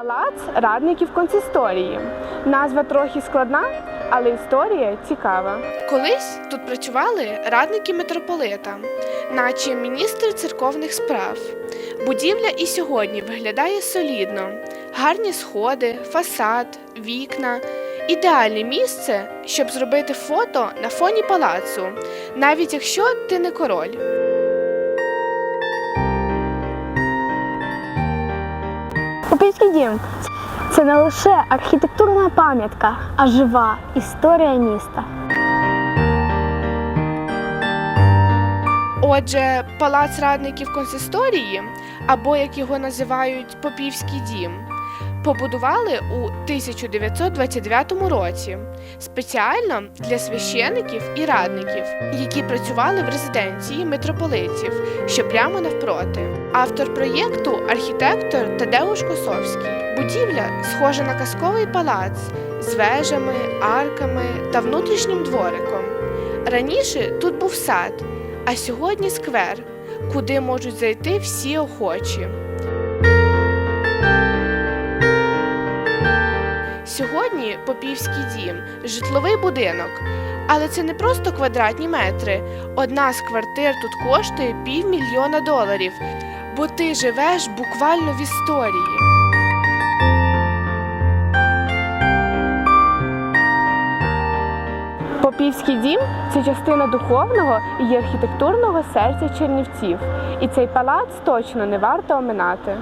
Палац радників консисторії. Назва трохи складна, але історія цікава. Колись тут працювали радники митрополита, наче міністри церковних справ. Будівля і сьогодні виглядає солідно. Гарні сходи, фасад, вікна. Ідеальне місце, щоб зробити фото на фоні палацу, навіть якщо ти не король. Попівський дім це не лише архітектурна пам'ятка, а жива історія міста. Отже, палац радників консисторії, або як його називають Попівський дім, побудували у 1929 році спеціально для священиків і радників, які працювали в резиденції митрополитів, що прямо навпроти. Автор проєкту архітектор Тадеуш Косовський. Будівля схожа на казковий палац з вежами, арками та внутрішнім двориком. Раніше тут був сад, а сьогодні сквер, куди можуть зайти всі охочі. Сьогодні Попівський дім житловий будинок. Але це не просто квадратні метри. Одна з квартир тут коштує півмільйона доларів, бо ти живеш буквально в історії. Попівський дім це частина духовного і архітектурного серця Чернівців, і цей палац точно не варто оминати.